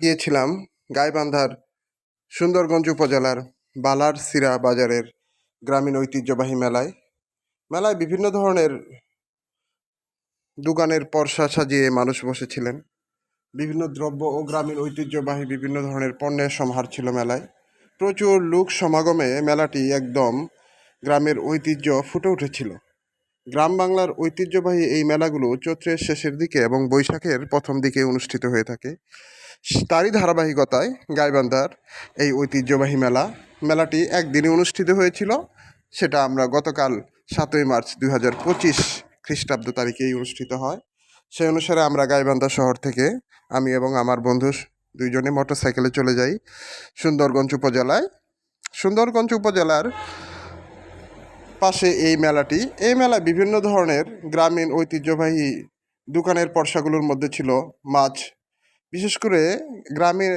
গিয়েছিলাম গাইবান্ধার সুন্দরগঞ্জ উপজেলার বালার সিরা বাজারের গ্রামীণ ঐতিহ্যবাহী মেলায়। মেলায় বিভিন্ন ধরনের দোকানের পরশা সাজিয়ে মানুষ বসেছিলেন। বিভিন্ন দ্রব্য ও গ্রামীণ ঐতিহ্যবাহী বিভিন্ন ধরনের পণ্যের সমাহার ছিল মেলায়। প্রচুর লোক সমাগমে মেলাটি একদম গ্রামের ঐতিহ্য ফুটে উঠেছিল। গ্রাম বাংলার ঐতিহ্যবাহী এই মেলাগুলো চৈত্রের শেষের দিকে এবং বৈশাখের প্রথম দিকে অনুষ্ঠিত হয়ে থাকে। তারই ধারাবাহিকতায় গাইবান্ধার এই ঐতিহ্যবাহী মেলা, মেলাটি একদিনে অনুষ্ঠিত হয়েছিল, সেটা আমরা গতকাল সাতই মার্চ দুই হাজার পঁচিশ খ্রিস্টাব্দ তারিখেই অনুষ্ঠিত হয়। সেই অনুসারে আমরা গাইবান্ধা শহর থেকে আমি এবং আমার বন্ধু দুইজনে মোটর সাইকেলে চলে যাই সুন্দরগঞ্জ উপজেলায়। সুন্দরগঞ্জ উপজেলার পাশে এই মেলাটি। এই মেলা বিভিন্ন ধরনের গ্রামীণ ঐতিহ্যবাহী দোকানের পর্সাগুলোর মধ্যে ছিল মাছ। বিশেষ করে গ্রামে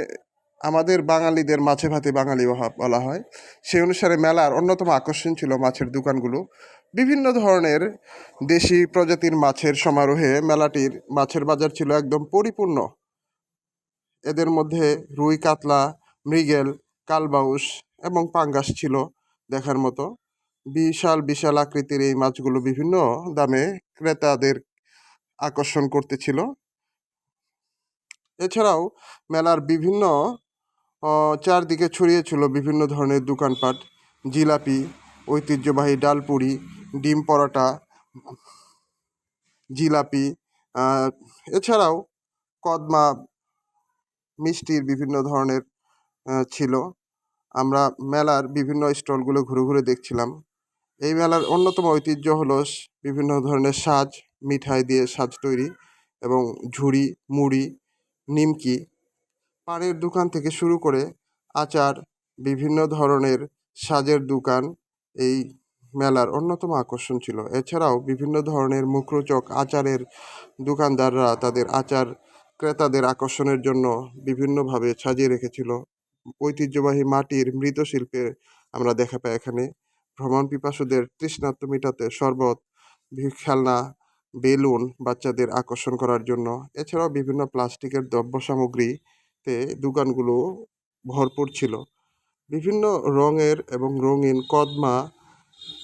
আমাদের বাঙালিদের মাছে ভাতে বাঙালি বলা হয়। সেই অনুসারে মেলার অন্যতম আকর্ষণ ছিল মাছের দোকানগুলো। বিভিন্ন ধরনের দেশি প্রজাতির মাছের সমারোহে মেলাটির মাছের বাজার ছিল একদম পরিপূর্ণ। এদের মধ্যে রুই, কাতলা, মৃগেল, কালবাউস এবং পাঙ্গাস ছিল দেখার মতো। বিশাল বিশাল আকৃতির এই মাছগুলো বিভিন্ন দামে ক্রেতাদের আকর্ষণ করতেছিল। এছাড়াও মেলার বিভিন্ন চারদিকে ছড়িয়ে ছিল বিভিন্ন ধরনের দোকানপাট। জিলাপি, ঐতিহ্যবাহী ডালপুরি, ডিম পরোটা, জিলাপি এছাড়াও কদমা, মিষ্টির বিভিন্ন ধরনের ছিল। আমরা মেলার বিভিন্ন স্টলগুলো ঘুরে ঘুরে দেখছিলাম। এই মেলার অন্যতম ঐতিহ্য হলো বিভিন্ন ধরনের সাজ, মিঠাই দিয়ে সাজ তৈরি এবং ঝুড়ি, মুড়ি, নিমকি। পানের দোকান থেকে শুরু করে আচার, বিভিন্ন ধরনের সাজের দোকান এই মেলার অন্যতম আকর্ষণ ছিল। এছাড়াও বিভিন্ন ধরনের মুখরোচক আচারের দোকানদাররা তাদের আচার ক্রেতাদের আকর্ষণের জন্য বিভিন্নভাবে সাজিয়ে রেখেছিল। ঐতিহ্যবাহী মাটির মৃৎশিল্পে আমরা দেখা পাই এখানে। ভ্রমণ পিপাসুদের তৃষ্ণার্ত মেটাতে শরবত খেলনা বেলুন বাচ্চাদের আকর্ষণ করার জন্য। এছাড়াও বিভিন্ন প্লাস্টিকের দ্রব্য সামগ্রীতে দোকানগুলো ভরপুর ছিল। বিভিন্ন রঙের এবং রঙিন কদমা,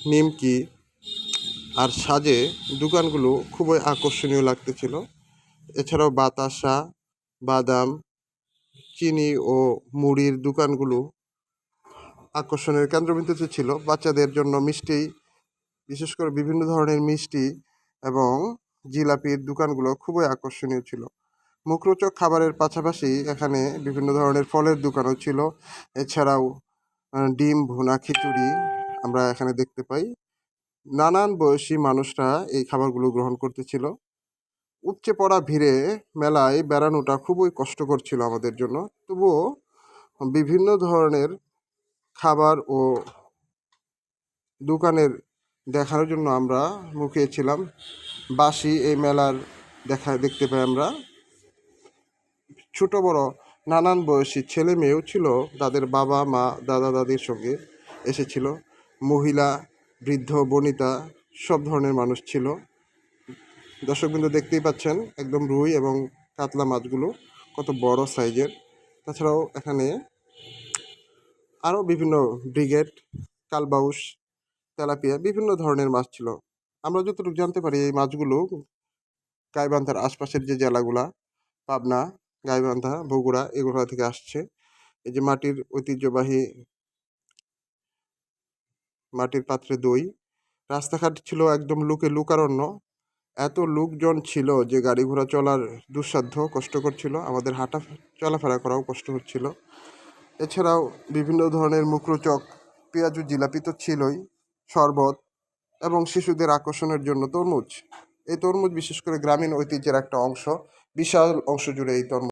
নিমকি আর সাজে দোকানগুলো খুবই আকর্ষণীয় লাগতেছিল। এছাড়াও বাতাসা, বাদাম, চিনি ও মুড়ির দোকানগুলো আকর্ষণের কেন্দ্রবিন্দুতে ছিল, বাচ্চাদের জন্য মিষ্টি, বিশেষ করে বিভিন্ন ধরনের মিষ্টি এবং জিলাপির দোকানগুলো খুবই আকর্ষণীয় ছিল। মুখরোচক খাবারের পাশাপাশি এখানে বিভিন্ন ধরনের ফলের দোকানও ছিল। এছাড়াও ডিম, ভুনা, খিচুড়ি আমরা এখানে দেখতে পাই। নানান বয়সী মানুষরা এই খাবারগুলো গ্রহণ করতেছিল। উপচে পড়া ভিড়ে মেলায় বেড়ানোটা খুবই কষ্টকর ছিল আমাদের জন্য। তবুও বিভিন্ন ধরনের খাবার ও দোকানের দেখার জন্য আমরা মুখিয়েছিলাম বাসি এই মেলার দেখা, দেখতে পাই আমরা। ছোট বড় নানান বয়সী ছেলে মেয়েও ছিল, তাদের বাবা, মা, দাদা, দাদির সঙ্গে এসেছিল। মহিলা, বৃদ্ধ, বনিতা, সব ধরনের মানুষ ছিল। দর্শকবৃন্দ দেখতেই পাচ্ছেন একদম রুই এবং কাতলা মাছগুলো কত বড় সাইজের। তাছাড়াও এখানে আরও বিভিন্ন ব্রিগেড, কালবাউস, তেলাপিয়া বিভিন্ন ধরনের মাছ ছিল। আমরা যতটুকু জানতে পারি, এই মাছগুলো গাইবান্ধার আশপাশের যে জেলাগুলা, পাবনা, গাইবান্ধা, বগুড়া, এগুলো থেকে আসছে। এই যে মাটির ঐতিহ্যবাহী মাটির পাত্রে দই। রাস্তাঘাট ছিল একদম লোকে লুকারণ্য। এত লোকজন ছিল যে গাড়ি ঘোড়া চলার দুঃসাধ্য, কষ্টকর ছিল। আমাদের হাঁটা চলাফেরা করাও কষ্ট হচ্ছিল। এছাড়াও বিভিন্ন ধরনের মুখরোচক পেঁয়াজু জিলাপি তো ছিলই, শরবত এবং শিশুদের আকর্ষণের জন্য তরমুজ। এই তরমুজ বিশেষ করে গ্রামীণ ঐতিহ্যের একটা অংশ, বিশাল অংশ জুড়ে এই তরমুজ